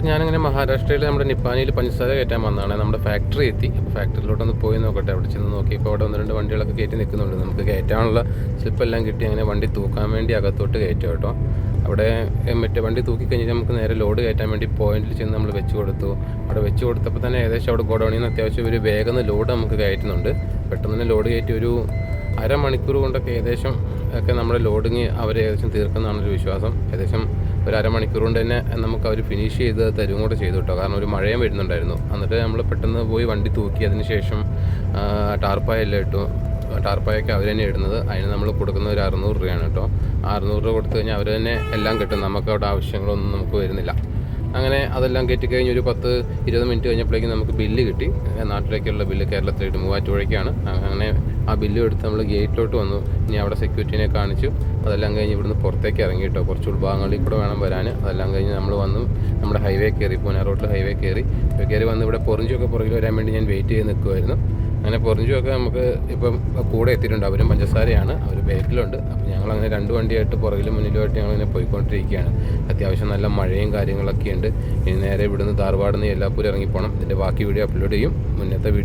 അപ്പോൾ ഞാനിങ്ങനെ മഹാരാഷ്ട്രയിൽ നമ്മുടെ നിപ്പാനിയിൽ പഞ്ചസാര കയറ്റാൻ വന്നതാണ്. നമ്മുടെ ഫാക്ടറി എത്തി. അപ്പോൾ ഫാക്ടറിയിലോട്ടൊന്ന് പോയി നോക്കട്ടെ. അവിടെ ചെന്ന് നോക്കിയപ്പോൾ അവിടെ ഒന്ന് രണ്ട് വണ്ടികളൊക്കെ കയറ്റി നിൽക്കുന്നുണ്ട് നമുക്ക് കയറ്റാനുള്ള സ്ലിപ്പെല്ലാം കിട്ടി. അങ്ങനെ വണ്ടി തൂക്കാൻ വേണ്ടി അകത്തോട്ട് കയറ്റും കേട്ടോ. അവിടെ മറ്റേ വണ്ടി തൂക്കി കഴിഞ്ഞാൽ നമുക്ക് നേരെ ലോഡ് കയറ്റാൻ വേണ്ടി പോയിന്റിൽ ചെന്ന് നമ്മൾ വെച്ച് കൊടുത്തു. അവിടെ വെച്ച് കൊടുത്തപ്പോൾ തന്നെ ഏകദേശം അവിടെ ഗോഡൗണിൽ നിന്ന് അത്യാവശ്യം ഒരു വേഗം ലോഡ് നമുക്ക് കയറ്റുന്നുണ്ട്. പെട്ടെന്ന് തന്നെ ലോഡ് കയറ്റി ഒരു അരമണിക്കൂർ കൊണ്ടൊക്കെ ഏകദേശം ഒക്കെ നമ്മുടെ ലോഡിങ് അവർ ഏകദേശം തീർക്കുന്നതാണ് ഒരു വിശ്വാസം. ഏകദേശം ഒരു അരമണിക്കൂർ കൊണ്ട് തന്നെ നമുക്ക് അവർ ഫിനിഷ് ചെയ്ത് തരും കൂടെ ചെയ്തു കേട്ടോ. കാരണം ഒരു മഴയും വരുന്നുണ്ടായിരുന്നു. എന്നിട്ട് നമ്മൾ പെട്ടെന്ന് പോയി വണ്ടി തൂക്കി അതിന് ശേഷം ടാർപ്പായെല്ലാം ഇട്ടു. ടാർപ്പായൊക്കെ അവർ തന്നെ ഇടുന്നത്. അതിന് നമ്മൾ കൊടുക്കുന്ന ഒരു അറുന്നൂറ് രൂപയാണ് കേട്ടോ. അറുന്നൂറ് രൂപ കൊടുത്തു കഴിഞ്ഞാൽ അവർ തന്നെ എല്ലാം കിട്ടും. നമുക്ക് അവിടെ ആവശ്യങ്ങളൊന്നും നമുക്ക് വരുന്നില്ല. അങ്ങനെ അതെല്ലാം കയറ്റി കഴിഞ്ഞ് ഒരു പത്ത് ഇരുപത് മിനിറ്റ് കഴിഞ്ഞപ്പോഴേക്കും നമുക്ക് ബില്ല് കിട്ടി. നാട്ടിലേക്കുള്ള ബില്ല് കേരളത്തിലേക്ക് മൂവാറ്റുപുഴയ്ക്കാണ്. അങ്ങനെ ആ ബില്ലും എടുത്ത് നമ്മൾ ഗേറ്റിലോട്ട് വന്നു. ഇനി അവിടെ സെക്യൂരിറ്റിനെ കാണിച്ചു. അതെല്ലാം കഴിഞ്ഞ് ഇവിടുന്ന് പുറത്തേക്ക് ഇറങ്ങി കേട്ടോ. കുറച്ച് ഉൾഭാഗങ്ങളിൽ കൂടെ വേണം വരാൻ അതെല്ലാം കഴിഞ്ഞ് നമ്മൾ വന്നു. നമ്മുടെ ഹൈവേ കയറി പൂനെ റോഡിൽ ഹൈവേ കയറി. കയറി വന്ന് ഇവിടെ പൊറിഞ്ചൊക്കെ പുറകിൽ വരാൻ വേണ്ടി ഞാൻ വെയിറ്റ് ചെയ്ത് നിൽക്കുമായിരുന്നു അങ്ങനെ പൊറിഞ്ചുമൊക്കെ നമുക്ക് ഇപ്പം കൂടെ എത്തിയിട്ടുണ്ട്. അവരും പഞ്ചസാരയാണ്. അവർ ബാക്കിലുണ്ട്. അപ്പോൾ ഞങ്ങൾ അങ്ങനെ രണ്ട് വണ്ടിയായിട്ട് പുറകിലും മുന്നിലുമായിട്ട് ഞങ്ങൾ ഇങ്ങനെ പോയിക്കൊണ്ടിരിക്കുകയാണ്. അത്യാവശ്യം നല്ല മഴയും കാര്യങ്ങളൊക്കെ ഉണ്ട് ഇനി നേരെ ഇവിടുന്ന് ധാർവാട് നിന്ന് എല്ലാപ്പൂരും ഇറങ്ങിപ്പോണം. ഇതിന്റെ ബാക്കി വീഡിയോ അപ്ലോഡ് ചെയ്യും. മുന്നത്തെ വീഡിയോ